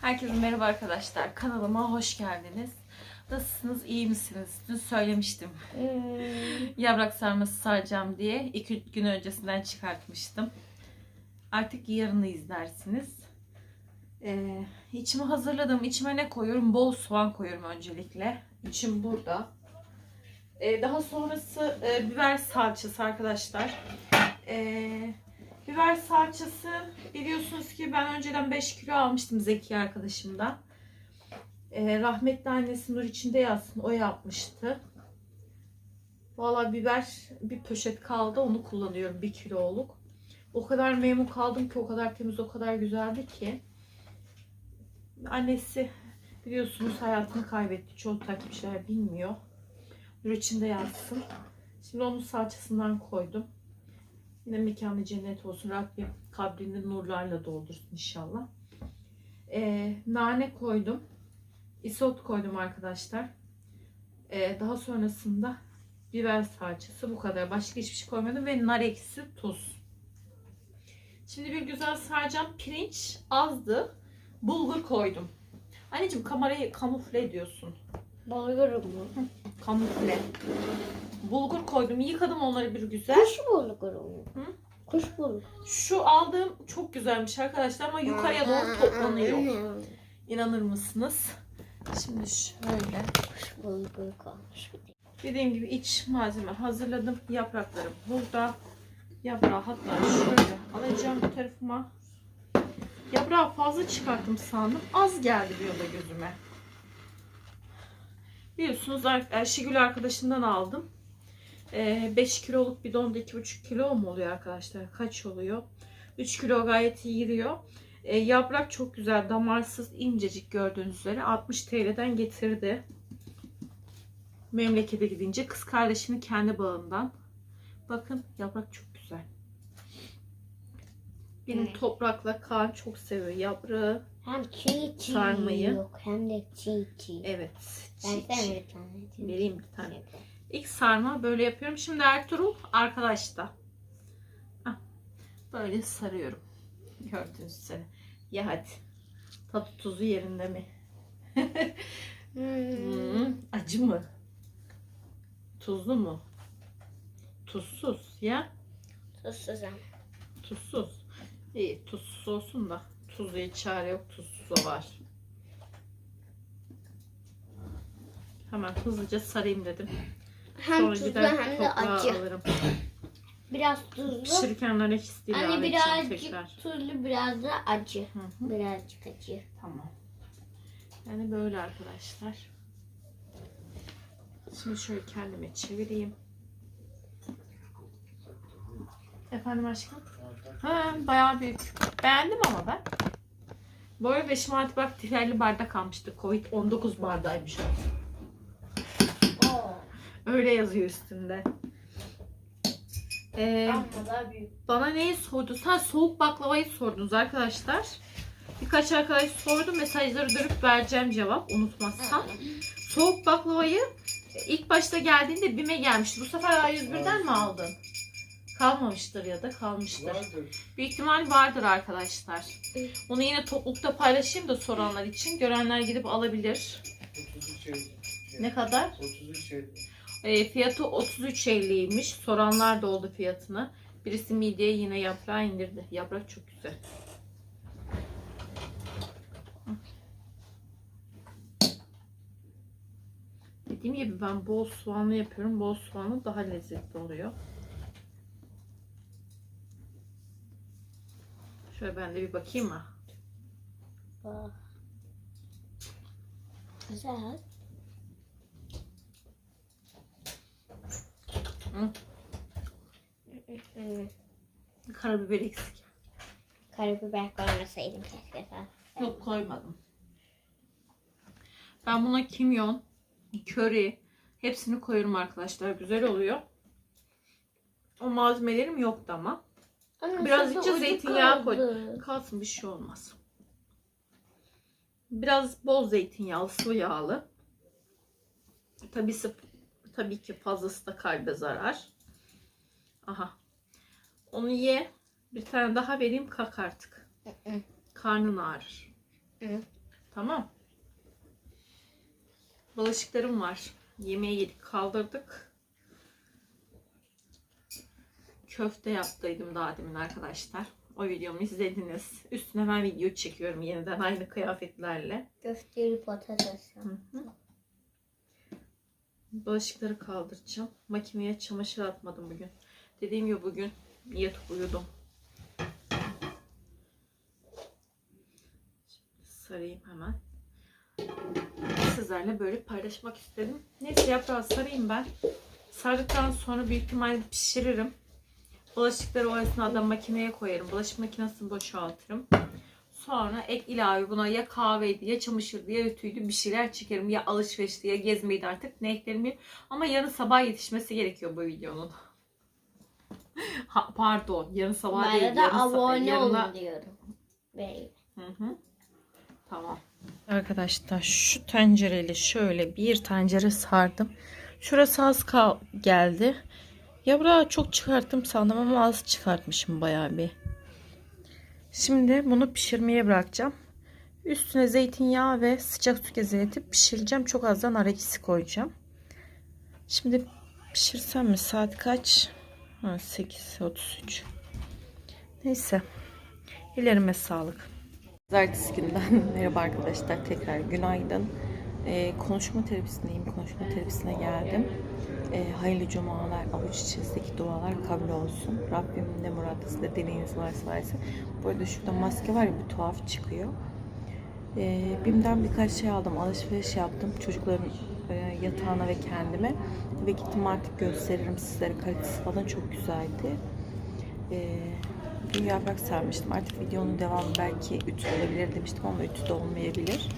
Herkese merhaba arkadaşlar. Kanalıma hoş geldiniz. Nasılsınız? iyi misiniz? Dün söylemiştim. Yaprak sarması saracağım diye. iki gün öncesinden çıkartmıştım. Artık yarını izlersiniz. Ee, içimi hazırladım. İçime ne koyuyorum? Bol soğan koyuyorum öncelikle. İçim burada. Ee, daha sonrası e, biber salçası arkadaşlar. Ee, biber salçası biliyorsunuz ki ben önceden 5 kilo almıştım Zeki arkadaşımdan. Ee, rahmetli annesi Nur içinde yatsın o yapmıştı. Valla biber bir poşet kaldı onu kullanıyorum 1 kiloluk. O kadar memnun kaldım ki o kadar temiz o kadar güzeldi ki. Annesi biliyorsunuz hayatını kaybetti. Çoğu takipçiler bilmiyor. Nur içinde yatsın. Şimdi onun salçasından koydum. Yine mekanı cennet olsun. Rabbim kabrini nurlarla doldursun inşallah. Ee, nane koydum. Isot koydum arkadaşlar. Ee, daha sonrasında biber salçası bu kadar. Başka hiçbir şey koymadım ve nar ekşisi tuz. Şimdi bir güzel saracağım. Pirinç azdı. Bulgur koydum. Anneciğim kamerayı kamufle ediyorsun. Bulgurum mu? Kamufle. Bulgur koydum. Yıkadım onları bir güzel. Kuş bulgurum mu? Hı? Kuş bulgur. Şu aldığım çok güzelmiş arkadaşlar ama yukarıya doğru toplanıyor. İnanır mısınız? Şimdi şöyle. Kuş bulgur kalmış. Dediğim gibi iç malzeme hazırladım. Yapraklarım burada. Yaprağı hatta şöyle alacağım bu tarafıma. Yaprağı fazla çıkarttım sandım. Az geldi bir yola gözüme. Biliyorsunuz Ayşegül arkadaşımdan aldım. 5 kiloluk bidonda 2,5 kilo mu oluyor arkadaşlar? Kaç oluyor? 3 kilo gayet iyi giriyor. E, yaprak çok güzel. Damarsız incecik gördüğünüz üzere. 60 TL'den getirdi. Memlekete gidince kız kardeşinin kendi bağından. Bakın yaprak çok güzel. Benim Evet. toprakla Kaan çok seviyor yaprağı. Hem çiğ çiğ Sarmayı. yok hem de çiğ çiğ. Evet. Ben çiğ sana çiğ. bir tane. Vereyim bir tane. İlk sarma böyle yapıyorum. Şimdi Ertuğrul arkadaşta. Böyle sarıyorum. Gördüğünüz üzere. Ya hadi. Tadı tuzu yerinde mi? Hmm, acı mı? Tuzlu mu? Tuzsuz ya. Tuzsuz ama. Tuzsuz. İyi tuzsuz olsun da. Tuzluya çare yok. Tuzsuz var. Hemen hızlıca sarayım dedim. Hem Sonra tuzlu gider hem de toprağa acı. alırım. Biraz tuzlu. Pişirirken nar ekşisi ilave Hani edeceğim birazcık tekrar. tuzlu biraz da acı. Hı hı. Birazcık acı. Tamam. Yani böyle arkadaşlar. Şimdi şöyle kendime çevireyim. Efendim aşkım? Ha, bayağı büyük. Beğendim ama ben. Böyle 5 Mart bak tirelli bardak almıştı. Covid-19 bardağıymış o. Oo. Öyle yazıyor üstünde. Ee, Ama daha büyük. Bana neyi sordunuz? Ha soğuk baklavayı sordunuz arkadaşlar. Birkaç arkadaş sordu. Mesajları dönüp vereceğim cevap unutmazsam. Soğuk baklavayı ilk başta geldiğinde BİM'e gelmişti. Bu sefer A101'den mi aldın? Kalmamıştır ya da kalmıştır. Vardır. Büyük ihtimal vardır arkadaşlar. Onu yine toplulukta paylaşayım da soranlar için. Görenler gidip alabilir. 33 şey. Ne kadar? 33 şey. E, fiyatı 33.50'ymiş. Soranlar da oldu fiyatını. Birisi midye yine yaprağı indirdi. Yaprak çok güzel. Dediğim gibi ben bol soğanlı yapıyorum. Bol soğanlı daha lezzetli oluyor. Şöyle ben de bir bakayım mı? Bak. Güzel. Hı. Karabiber eksik. Karabiber koymasaydım keşke sen. Yok koymadım. Ben buna kimyon, köri hepsini koyuyorum arkadaşlar. Güzel oluyor. O malzemelerim yoktu ama. Ama Birazcık şurada da ucu zeytinyağı koy. Kalsın bir şey olmaz. Biraz bol zeytinyağlı, sıvı yağlı. Tabii, tabii ki fazlası da kalbe zarar. Aha. Onu ye. Bir tane daha vereyim kalk artık. Karnın ağrır. Hı. Tamam. Bulaşıklarım var. Yemeği yedik kaldırdık. Köfte yaptıydım daha demin arkadaşlar. O videomu izlediniz. Üstüne hemen video çekiyorum yeniden aynı kıyafetlerle. Köfteli patates. Hı hı. Bulaşıkları kaldıracağım. Makineye çamaşır atmadım bugün. Dediğim gibi bugün yatıp uyudum. Şimdi sarayım hemen. Sizlerle böyle paylaşmak istedim. Neyse yaprağı sarayım ben. Sardıktan sonra büyük ihtimalle pişiririm. Bulaşıkları o esnada makineye koyarım. Bulaşık makinesini boşaltırım. Sonra ek ilave buna ya kahveydi ya çamaşırdı ya ütüydü bir şeyler çekerim. Ya alışverişti ya gezmeydi artık ne eklerim. Ama yarın sabah yetişmesi gerekiyor bu videonun. ha, pardon yarın sabah değil. Ben de abone yarına- olun diyorum. Böyle. Hı hı. Tamam. Arkadaşlar şu tencereyle şöyle bir tencere sardım. Şurası az kal geldi. Yaprağı çok çıkarttım sandım ama az çıkartmışım bayağı bir. Şimdi bunu pişirmeye bırakacağım. Üstüne zeytinyağı ve sıcak su gezeletip pişireceğim. Çok az da nar ekşisi koyacağım. Şimdi pişirsem mi? Saat kaç? Ha, 8.33. Neyse. Ellerime sağlık. Pazartesi günden merhaba arkadaşlar tekrar günaydın. Ee, konuşma terapisindeyim. Konuşma terapisine geldim. Ee, hayırlı cumalar, avuç içinizdeki dualar kabul olsun. Rabbim ne muradınız ne dileğiniz varsa versin. Bu arada şurada maske var ya bir tuhaf çıkıyor. Ee, BİM'den birkaç şey aldım. Alışveriş yaptım. Çocukların e, yatağına ve kendime. Ve gittim artık gösteririm sizlere. Kalitesi falan çok güzeldi. Ee, bir yaprak sarmıştım. Artık videonun devamı belki ütü olabilir demiştim ama ütü de olmayabilir.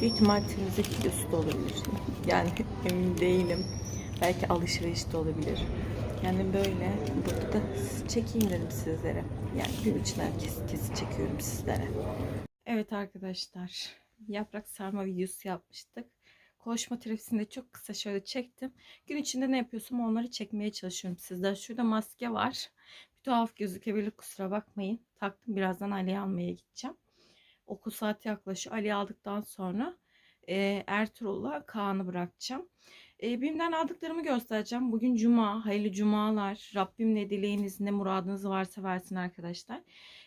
Büyük ihtimal temizlik videosu da olabilir. Yani emin değilim. Belki alışveriş de olabilir. Yani böyle burada da çekeyim dedim sizlere. Yani gün içinden kesin kesin çekiyorum sizlere. Evet arkadaşlar. Yaprak sarma videosu yapmıştık. Konuşma terapisinde çok kısa şöyle çektim. Gün içinde ne yapıyorsam onları çekmeye çalışıyorum sizler. Şurada maske var. Bir tuhaf gözükebilir kusura bakmayın. Taktım birazdan Ali'yi almaya gideceğim. Okul saati yaklaşıyor. Ali aldıktan sonra e, Ertuğrul'la Kaan'ı bırakacağım. E, BİM'den aldıklarımı göstereceğim. Bugün cuma. Hayırlı cumalar. Rabbim ne dileğiniz ne muradınız varsa versin arkadaşlar.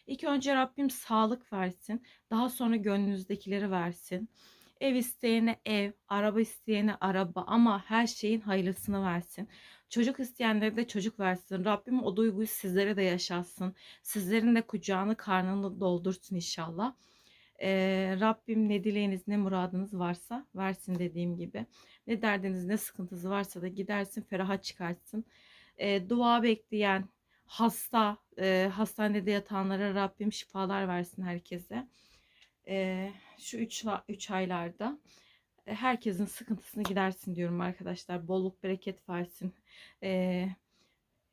İlk önce Rabbim sağlık versin. Daha sonra gönlünüzdekileri versin. Ev isteyene ev, araba isteyene araba ama her şeyin hayırlısını versin. Çocuk isteyenlere de çocuk versin. Rabbim o duyguyu sizlere de yaşatsın. Sizlerin de kucağını karnını doldursun inşallah. Ee, Rabbim ne dileğiniz ne muradınız varsa versin dediğim gibi. Ne derdiniz ne sıkıntınız varsa da gidersin feraha çıkarsın. Ee, dua bekleyen hasta e, hastanede yatanlara Rabbim şifalar versin herkese. Ee, şu 3 üç aylarda e, herkesin sıkıntısını gidersin diyorum arkadaşlar. Bolluk bereket versin. Ee,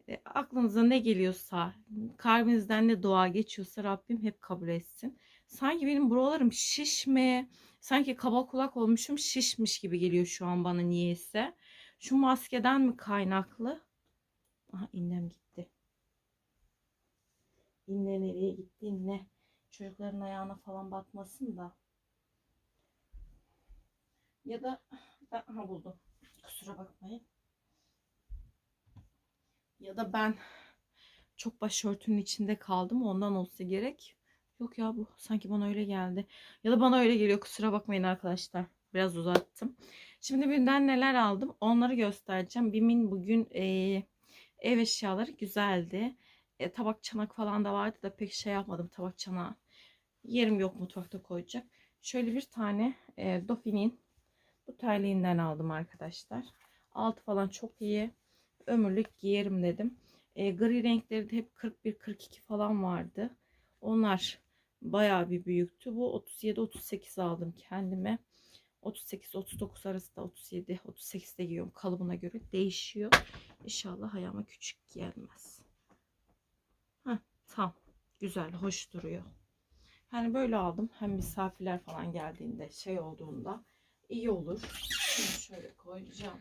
e, aklınıza ne geliyorsa, kalbinizden ne dua geçiyorsa Rabbim hep kabul etsin. Sanki benim buralarım şişme, sanki kaba kulak olmuşum şişmiş gibi geliyor şu an bana niyeyse. Şu maskeden mi kaynaklı? Aha innem gitti. İnne nereye gitti inne? Çocukların ayağına falan batmasın da. Ya da ben aha buldum. Kusura bakmayın. Ya da ben çok başörtünün içinde kaldım. Ondan olsa gerek. Yok ya bu sanki bana öyle geldi. Ya da bana öyle geliyor. Kusura bakmayın arkadaşlar. Biraz uzattım. Şimdi BİM'den neler aldım onları göstereceğim. BİM'in bugün e, ev eşyaları güzeldi. E, tabak çanak falan da vardı da pek şey yapmadım tabak çanağı. Yerim yok mutfakta koyacak. Şöyle bir tane e, Dauphine'in bu terliğinden aldım arkadaşlar. Altı falan çok iyi. Ömürlük giyerim dedim. E, gri renkleri de hep 41-42 falan vardı. Onlar bayağı bir büyüktü. Bu 37-38 aldım kendime. 38-39 arası da 37 38 de giyiyorum. Kalıbına göre değişiyor. İnşallah ayağıma küçük gelmez. Heh, tam. Güzel, hoş duruyor. Yani böyle aldım. Hem misafirler falan geldiğinde şey olduğunda iyi olur. Şunu şöyle koyacağım.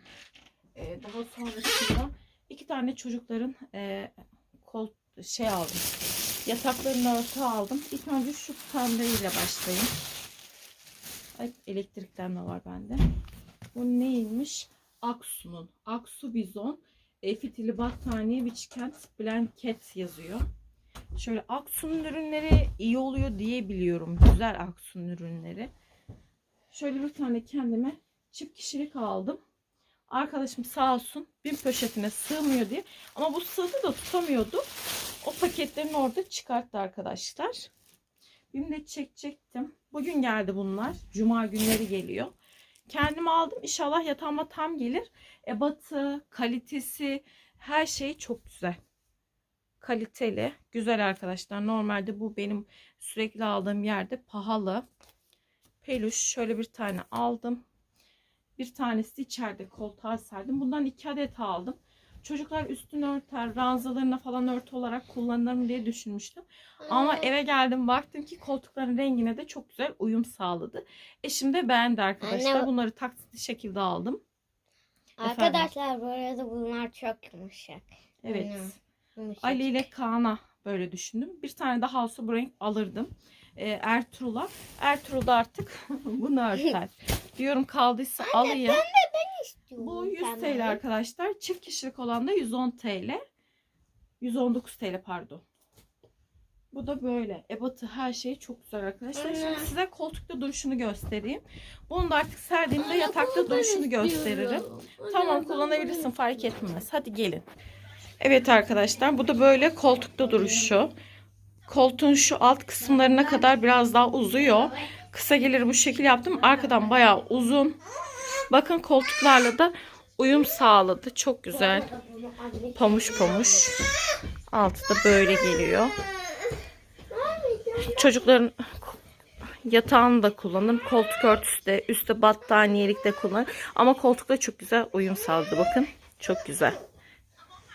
Ee, daha sonrasında iki tane çocukların e, kol şey aldım. Yataklarını örtü aldım. İlk önce şu pembeyle başlayayım. Ay, elektriklenme var bende. Bu neymiş? Aksu'nun. Aksu Bizon. E, fitili battaniye Witchkent Blanket yazıyor. Şöyle Aksu'nun ürünleri iyi oluyor diye biliyorum. Güzel Aksu'nun ürünleri. Şöyle bir tane kendime çift kişilik aldım. Arkadaşım sağ olsun bir poşetine sığmıyor diye. Ama bu sığdı da tutamıyordu. O paketlerini orada çıkarttı arkadaşlar. Benim de çekecektim. Bugün geldi bunlar. Cuma günleri geliyor. Kendim aldım. İnşallah yatağıma tam gelir. Ebatı, kalitesi, her şey çok güzel. Kaliteli. Güzel arkadaşlar. Normalde bu benim sürekli aldığım yerde pahalı. Peluş şöyle bir tane aldım. Bir tanesi içeride koltuğa serdim. Bundan iki adet aldım. Çocuklar üstünü örter, ranzalarına falan örtü olarak kullanırım diye düşünmüştüm. Ama eve geldim baktım ki koltukların rengine de çok güzel uyum sağladı. Eşim de beğendi arkadaşlar. Anne- Bunları taksitli şekilde aldım. Arkadaşlar bu arada bunlar çok yumuşak. Evet. Yumuşak. Ali ile Kaan'a böyle düşündüm. Bir tane daha olsa bu renk alırdım. Ee, Ertuğrul'a. Ertuğrul da artık bunu örter. Diyorum kaldıysa alayım. Bu 100 TL arkadaşlar. Çift kişilik olan da 110 TL. 119 TL pardon. Bu da böyle. Ebatı her şey çok güzel arkadaşlar. Şimdi Anne. size koltukta duruşunu göstereyim. Bunu da artık serdiğimde yatakta duruşunu gösteririm. Tamam kullanabilirsin fark etmez. Hadi gelin. Evet arkadaşlar bu da böyle koltukta duruşu. Koltuğun şu alt kısımlarına kadar biraz daha uzuyor. Kısa gelir bu şekil yaptım. Arkadan bayağı uzun. Bakın koltuklarla da uyum sağladı. Çok güzel. Pamuş pamuş. Altı da böyle geliyor. Çocukların yatağını da kullanın. Koltuk örtüsü de üstte battaniyelik de kullanın. Ama koltukla çok güzel uyum sağladı. Bakın çok güzel.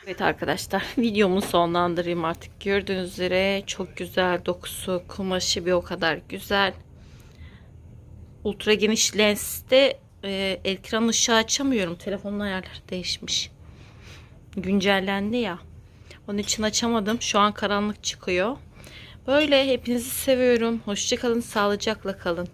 Evet arkadaşlar videomu sonlandırayım artık. Gördüğünüz üzere çok güzel dokusu, kumaşı bir o kadar güzel. Ultra geniş lenste e, ekran ışığı açamıyorum. Telefonun ayarları değişmiş. Güncellendi ya. Onun için açamadım. Şu an karanlık çıkıyor. Böyle hepinizi seviyorum. Hoşçakalın, sağlıcakla kalın.